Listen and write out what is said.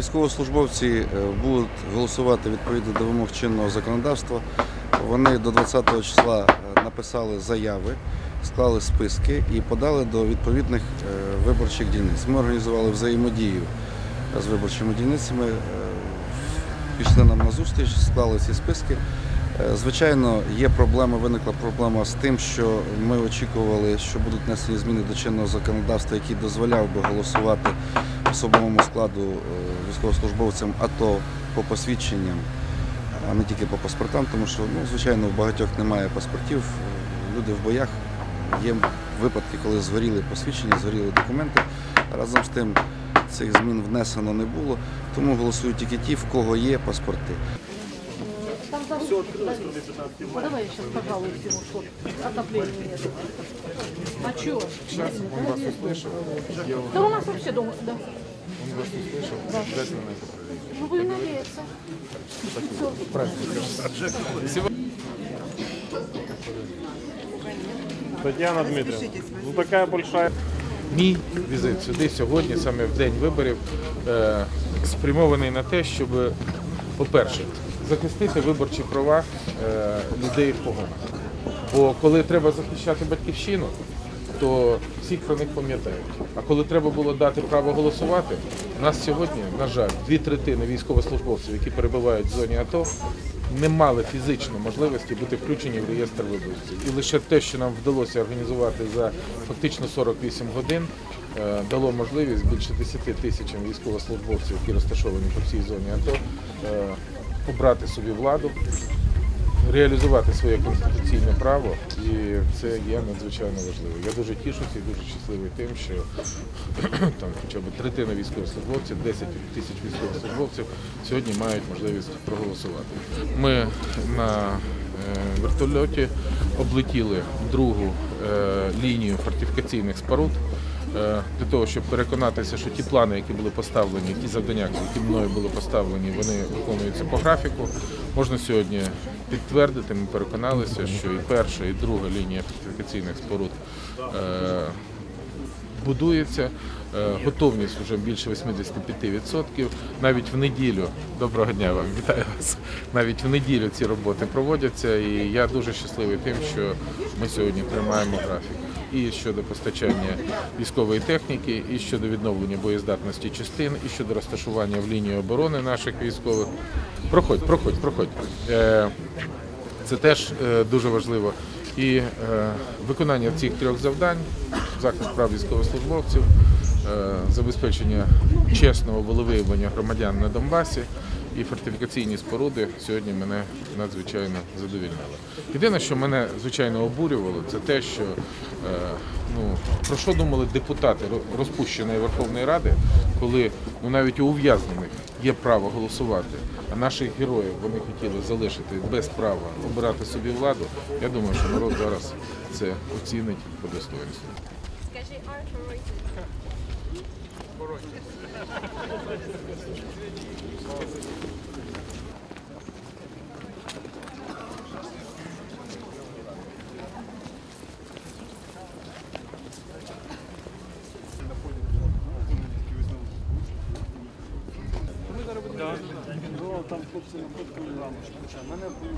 Військовослужбовці е, будуть голосувати відповідно до вимог чинного законодавства. Вони до 20 числа е, написали заяви, склали списки і подали до відповідних е, виборчих дільниць. Ми організували взаємодію з виборчими дільницями, пішли нам на зустріч, склали ці списки. Звичайно, є проблема, виникла проблема з тим, що ми очікували, що будуть внесені зміни до чинного законодавства, який дозволяв би голосувати особовому складу е, військовослужбовцям АТО по посвідченням, а не тільки по паспортам, тому що, ну, звичайно, в багатьох немає паспортів, е, люди в боях. Є випадки, коли згоріли посвідчення, згоріли документи. Разом з тим цих змін внесено не було, тому голосують тільки ті, в кого є паспорти. Все открылось, кроме 15 мая. Давай я сейчас пожалуюсь ему, что отопления нет. А чё? Сейчас он вас услышал. Я он Да у нас вообще дома, да. вас услышал. Обязательно на это проверить. Ну, будем надеяться. Татьяна Дмитриевна, ну такая большая Мій візит сюди сьогодні, саме в день виборів, е, спрямований на те, щоб, по-перше, захистити виборчі права е, людей в погонах. Бо коли треба захищати батьківщину, то всі про них пам'ятають. А коли треба було дати право голосувати, нас сьогодні, на жаль, дві третини військовослужбовців, які перебувають в зоні АТО, не мали фізично можливості бути включені в реєстр виборців. І лише те, що нам вдалося організувати за фактично 48 годин, е, дало можливість більше 10 тисячам військовослужбовців, які розташовані по всій зоні АТО, е, обрати собі владу, реалізувати своє конституційне право, і це є надзвичайно важливо. Я дуже тішуся і дуже щасливий тим, що там хоча б третина військовослужбовців, 10 тисяч військовослужбовців сьогодні мають можливість проголосувати. Ми на е, вертольоті облетіли другу е, лінію фортифікаційних споруд. Е, Для того, щоб переконатися, що ті плани, які були поставлені, ті завдання, які мною були поставлені, вони виконуються по графіку. Можна сьогодні підтвердити, ми переконалися, що і перша, і друга лінія фортифікаційних споруд е, будується. Е, Готовність вже більше 85%. Навіть в неділю, доброго дня вам, вітаю вас. Навіть в неділю ці роботи проводяться, і я дуже щасливий тим, що ми сьогодні тримаємо графік. І щодо постачання військової техніки, і щодо відновлення боєздатності частин, і щодо розташування в лінії оборони наших військових. Проходь, проходь, проходь. Е, Це теж е, дуже важливо. І е, виконання цих трьох завдань, захист прав військовослужбовців, забезпечення чесного волевиявлення громадян на Донбасі і фортифікаційні споруди сьогодні мене надзвичайно задовільнили. Єдине, що мене звичайно обурювало, це те, що е, ну, про що думали депутати розпущеної Верховної Ради, коли ну, навіть у ув'язнених є право голосувати, а наших героїв вони хотіли залишити без права обирати собі владу. Я думаю, що народ зараз це оцінить по достоинству. Скажи там хлопці находили рамочку. Мене було.